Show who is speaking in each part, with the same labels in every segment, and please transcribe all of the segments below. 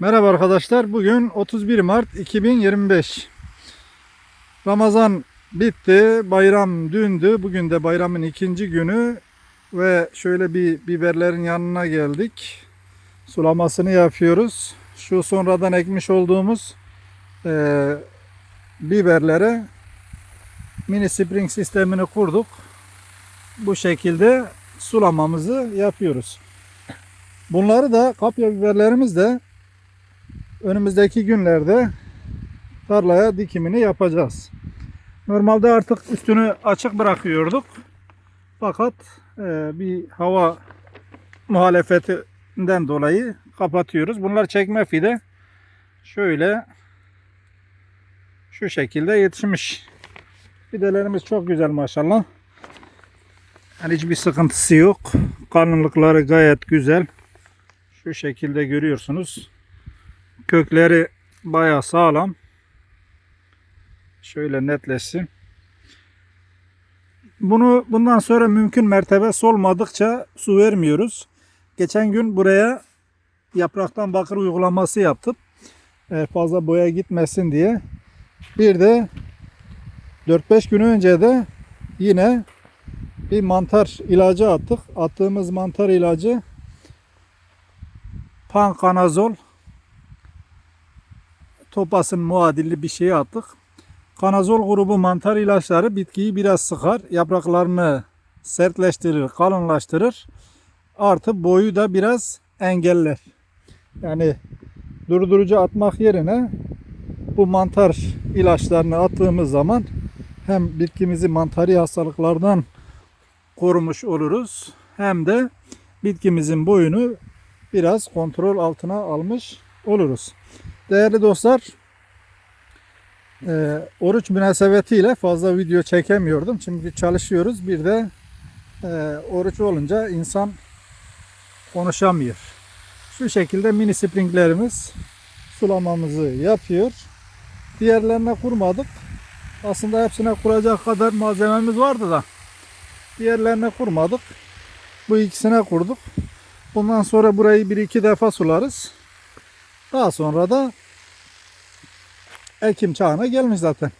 Speaker 1: Merhaba arkadaşlar. Bugün 31 Mart 2025. Ramazan bitti. Bayram dündü. Bugün de bayramın ikinci günü. Ve şöyle bir biberlerin yanına geldik. Sulamasını yapıyoruz. Şu sonradan ekmiş olduğumuz eee, biberlere mini spring sistemini kurduk. Bu şekilde sulamamızı yapıyoruz. Bunları da kapya biberlerimiz de önümüzdeki günlerde tarlaya dikimini yapacağız. Normalde artık üstünü açık bırakıyorduk. Fakat e, bir hava muhalefetinden dolayı kapatıyoruz. Bunlar çekme fide. Şöyle şu şekilde yetişmiş. Fidelerimiz çok güzel maşallah. Yani hiçbir sıkıntısı yok. Kalınlıkları gayet güzel. Şu şekilde görüyorsunuz. Kökleri bayağı sağlam. Şöyle netleşsin. Bunu bundan sonra mümkün mertebe solmadıkça su vermiyoruz. Geçen gün buraya yapraktan bakır uygulaması yaptım. Fazla boya gitmesin diye. Bir de 4-5 gün önce de yine bir mantar ilacı attık. Attığımız mantar ilacı pankanazol topasın muadilli bir şey attık. Kanazol grubu mantar ilaçları bitkiyi biraz sıkar. Yapraklarını sertleştirir, kalınlaştırır. Artı boyu da biraz engeller. Yani durdurucu atmak yerine bu mantar ilaçlarını attığımız zaman hem bitkimizi mantari hastalıklardan korumuş oluruz. Hem de bitkimizin boyunu biraz kontrol altına almış oluruz. Değerli dostlar, e, oruç münasebetiyle fazla video çekemiyordum. Çünkü çalışıyoruz. Bir de e, oruç olunca insan konuşamıyor. Şu şekilde mini springlerimiz sulamamızı yapıyor. Diğerlerine kurmadık. Aslında hepsine kuracak kadar malzememiz vardı da diğerlerine kurmadık. Bu ikisine kurduk. Bundan sonra burayı bir iki defa sularız. Daha sonra da Ekim çağına gelmiş zaten.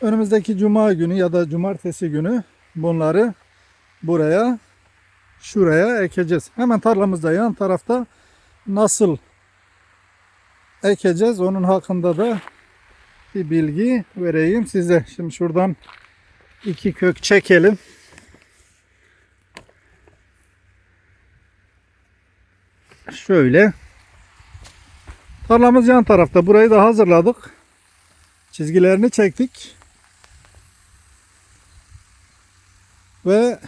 Speaker 1: Önümüzdeki cuma günü ya da cumartesi günü bunları buraya şuraya ekeceğiz. Hemen tarlamızda yan tarafta nasıl ekeceğiz onun hakkında da bir bilgi vereyim size. Şimdi şuradan iki kök çekelim. Şöyle. Tarlamız yan tarafta. Burayı da hazırladık. Çizgilerini çektik. Ve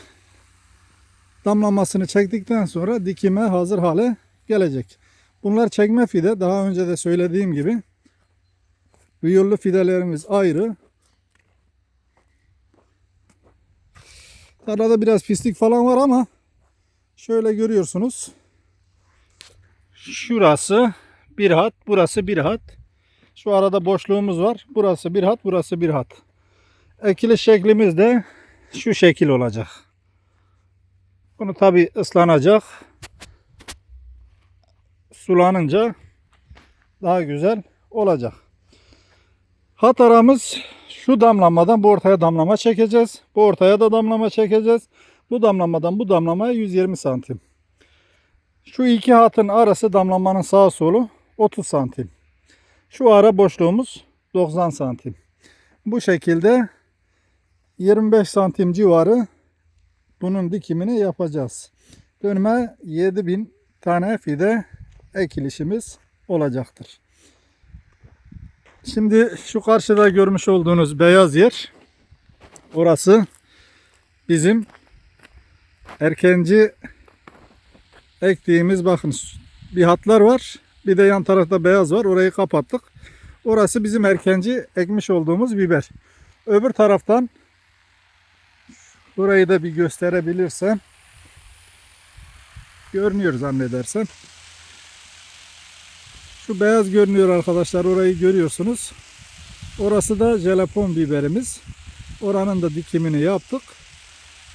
Speaker 1: damlamasını çektikten sonra dikime hazır hale gelecek. Bunlar çekme fide. Daha önce de söylediğim gibi. Viyollu fidelerimiz ayrı. Tarlada biraz pislik falan var ama şöyle görüyorsunuz. Şurası bir hat, burası bir hat. Şu arada boşluğumuz var. Burası bir hat, burası bir hat. Ekili şeklimiz de şu şekil olacak. Bunu tabi ıslanacak. Sulanınca daha güzel olacak. Hat aramız şu damlamadan bu ortaya damlama çekeceğiz. Bu ortaya da damlama çekeceğiz. Bu damlamadan bu damlamaya 120 santim. Şu iki hatın arası damlamanın sağ solu 30 santim. Şu ara boşluğumuz 90 santim. Bu şekilde 25 santim civarı bunun dikimini yapacağız. Dönüme 7000 tane fide ekilişimiz olacaktır. Şimdi şu karşıda görmüş olduğunuz beyaz yer orası bizim erkenci ektiğimiz bakın bir hatlar var. Bir de yan tarafta beyaz var. Orayı kapattık. Orası bizim erkenci ekmiş olduğumuz biber. Öbür taraftan burayı da bir gösterebilirsem görünüyor zannedersem. Şu beyaz görünüyor arkadaşlar. Orayı görüyorsunuz. Orası da jelapon biberimiz. Oranın da dikimini yaptık.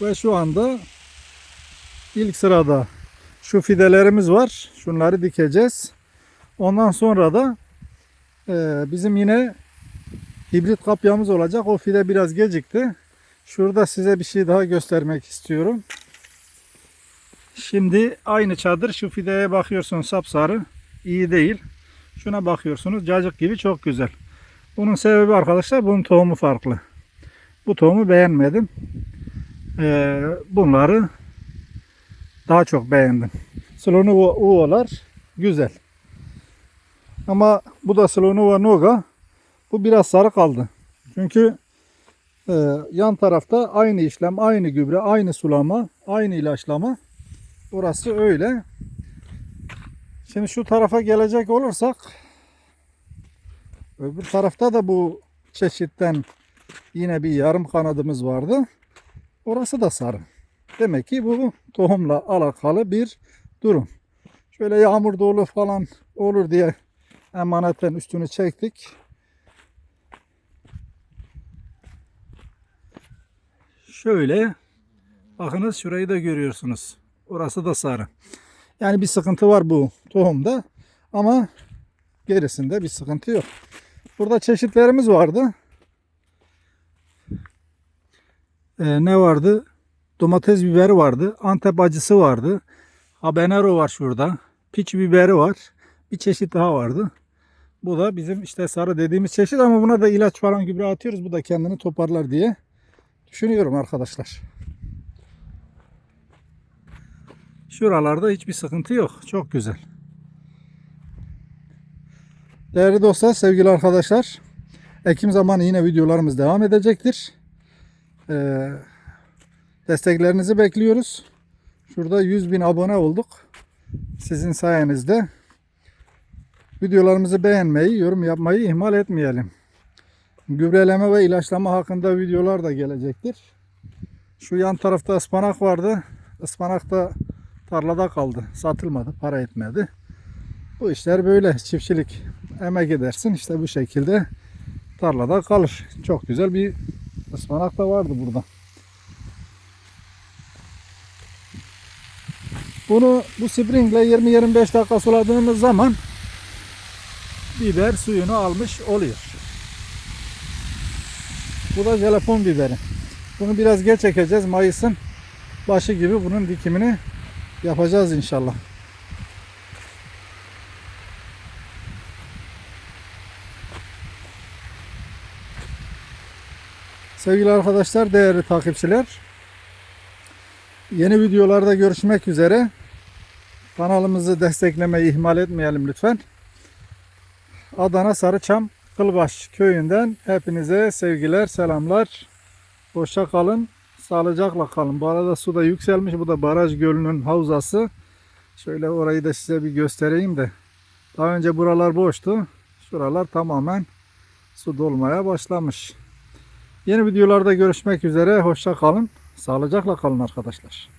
Speaker 1: Ve şu anda ilk sırada şu fidelerimiz var. Şunları dikeceğiz. Ondan sonra da e, bizim yine hibrit kapyamız olacak. O fide biraz gecikti. Şurada size bir şey daha göstermek istiyorum. Şimdi aynı çadır şu fideye bakıyorsunuz sapsarı iyi değil. Şuna bakıyorsunuz cacık gibi çok güzel. Bunun sebebi arkadaşlar bunun tohumu farklı. Bu tohumu beğenmedim. Ee, bunları daha çok beğendim. Slonuva uvalar güzel. Ama bu da Slonuva Noga. Bu biraz sarı kaldı. Çünkü e, yan tarafta aynı işlem, aynı gübre, aynı sulama, aynı ilaçlama. Burası öyle. Şimdi şu tarafa gelecek olursak öbür tarafta da bu çeşitten yine bir yarım kanadımız vardı. Orası da sarı. Demek ki bu tohumla alakalı bir durum. Şöyle yağmur dolu falan olur diye emanetten üstünü çektik. Şöyle bakınız şurayı da görüyorsunuz. Orası da sarı. Yani bir sıkıntı var bu tohumda ama gerisinde bir sıkıntı yok. Burada çeşitlerimiz vardı. Ee, ne vardı? Domates biberi vardı. Antep acısı vardı. Habanero var şurada. Piç biberi var. Bir çeşit daha vardı. Bu da bizim işte sarı dediğimiz çeşit ama buna da ilaç falan gübre atıyoruz. Bu da kendini toparlar diye düşünüyorum arkadaşlar. Şuralarda hiçbir sıkıntı yok. Çok güzel. Değerli dostlar, sevgili arkadaşlar. Ekim zamanı yine videolarımız devam edecektir. Ee, desteklerinizi bekliyoruz. Şurada 100 bin abone olduk. Sizin sayenizde. Videolarımızı beğenmeyi, yorum yapmayı ihmal etmeyelim. Gübreleme ve ilaçlama hakkında videolar da gelecektir. Şu yan tarafta ıspanak vardı. Ispanak da tarlada kaldı. Satılmadı, para etmedi. Bu işler böyle çiftçilik. Emek edersin işte bu şekilde tarlada kalır. Çok güzel bir ıspanak da vardı burada. Bunu bu springle 20-25 dakika suladığımız zaman biber suyunu almış oluyor. Bu da telefon biberi. Bunu biraz geç ekeceğiz. Mayıs'ın başı gibi bunun dikimini yapacağız inşallah. Sevgili arkadaşlar, değerli takipçiler. Yeni videolarda görüşmek üzere. Kanalımızı desteklemeyi ihmal etmeyelim lütfen. Adana Sarıçam Kılbaş köyünden hepinize sevgiler, selamlar. Hoşça kalın, sağlıcakla kalın. Bu arada su da yükselmiş. Bu da baraj gölünün havzası. Şöyle orayı da size bir göstereyim de. Daha önce buralar boştu. Şuralar tamamen su dolmaya başlamış. Yeni videolarda görüşmek üzere. Hoşça kalın. Sağlıcakla kalın arkadaşlar.